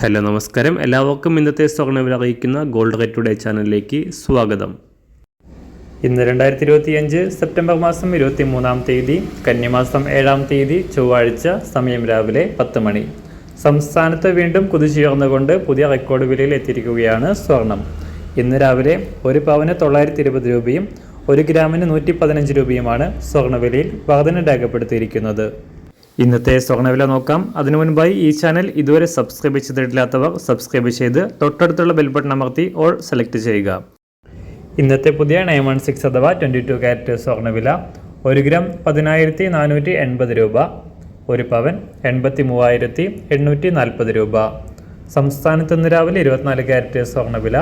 Hello നമസ്കാരം. എല്ലാവർക്കും ഇന്നത്തെ സ്വർണവില അറിയിക്കുന്ന ഗോൾഡ് റേറ്റ് ടുഡേ ചാനലിലേക്ക് സ്വാഗതം. ഇന്ന് രണ്ടായിരത്തി ഇരുപത്തിയഞ്ച് സെപ്റ്റംബർ മാസം ഇരുപത്തി മൂന്നാം തീയതി കന്നിമാസം ഏഴാം തീയതി ചൊവ്വാഴ്ച സമയം രാവിലെ പത്ത് മണി. സംസ്ഥാനത്ത് വീണ്ടും കുതിച്ചുയർന്നുകൊണ്ട് പുതിയ റെക്കോർഡ് വിലയിൽ എത്തിയിരിക്കുകയാണ് സ്വർണം. ഇന്ന് രാവിലെ ഒരു പവന് തൊള്ളായിരത്തി ഇരുപത് രൂപയും ഒരു ഗ്രാമിന് നൂറ്റി പതിനഞ്ച് രൂപയുമാണ് സ്വർണവിലയിൽ വർധന രേഖപ്പെടുത്തിയിരിക്കുന്നത്. ഇന്നത്തെ സ്വർണവില നോക്കാം. അതിനു മുൻപായി ഈ ചാനൽ ഇതുവരെ സബ്സ്ക്രൈബ് ചെയ്തിട്ടില്ലാത്തവർ സബ്സ്ക്രൈബ് ചെയ്ത് തൊട്ടടുത്തുള്ള ബെൽ ബട്ടൺ അമർത്തി ഓൾ സെലക്ട് ചെയ്യുക. ഇന്നത്തെ പുതിയ നയൻ വൺ സിക്സ് അഥവാ ട്വന്റി ടു ക്യാരറ്റ് സ്വർണവില ഒരു ഗ്രാം പതിനായിരത്തി നാനൂറ്റി എൺപത് രൂപ ഒരു പവൻ എൺപത്തി മൂവായിരത്തി എണ്ണൂറ്റി നാൽപ്പത് രൂപ. സംസ്ഥാനത്ത് ഇന്ന് രാവിലെ ഇരുപത്തിനാല് ക്യാരറ്റ് സ്വർണവില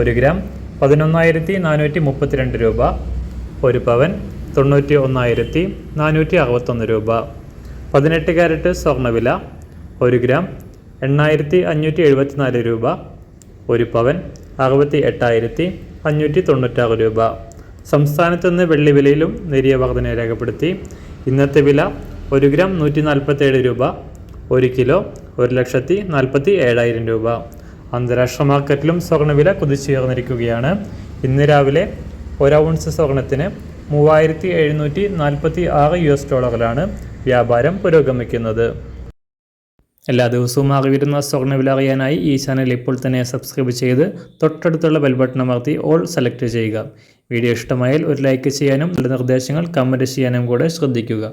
ഒരു ഗ്രാം പതിനൊന്നായിരത്തി നാനൂറ്റി മുപ്പത്തിരണ്ട് രൂപ ഒരു പവൻ തൊണ്ണൂറ്റി ഒന്നായിരത്തി നാനൂറ്റി അറുപത്തൊന്ന് രൂപ. പതിനെട്ട് ക്യാരറ്റ് സ്വർണവില ഒരു ഗ്രാം എണ്ണായിരത്തി അഞ്ഞൂറ്റി എഴുപത്തിനാല് രൂപ ഒരു പവൻ അറുപത്തി എട്ടായിരത്തി അഞ്ഞൂറ്റി തൊണ്ണൂറ്റാറ് രൂപ. സംസ്ഥാനത്ത് നിന്ന് വെള്ളി വിലയിലും നേരിയ വർധന രേഖപ്പെടുത്തി. ഇന്നത്തെ വില ഒരു ഗ്രാം നൂറ്റി നാൽപ്പത്തേഴ് രൂപ ഒരു കിലോ ഒരു ലക്ഷത്തി നാൽപ്പത്തി ഏഴായിരം രൂപ. അന്താരാഷ്ട്ര മാർക്കറ്റിലും സ്വർണവില കുതിച്ചുയർന്നിരിക്കുകയാണ്. ഇന്ന് രാവിലെ ഒരു ഔൺസ് സ്വർണത്തിന് മൂവായിരത്തി എഴുന്നൂറ്റി നാൽപ്പത്തി ആറ് യു എസ് ഡോളറിലാണ് വ്യാപാരം പുരോഗമിക്കുന്നത്. എല്ലാ ദിവസവും അറിവിരുന്ന സ്വർണവില അറിയാനായി ഈ ചാനൽ ഇപ്പോൾ തന്നെ സബ്സ്ക്രൈബ് ചെയ്ത് തൊട്ടടുത്തുള്ള ബെൽ ബട്ടൺ അമർത്തി ഓൾ സെലക്ട് ചെയ്യുക. വീഡിയോ ഇഷ്ടമായാൽ ഒരു ലൈക്ക് ചെയ്യാനും നിർദ്ദേശങ്ങൾ കമന്റ് ചെയ്യാനും കൂടെ ശ്രദ്ധിക്കുക.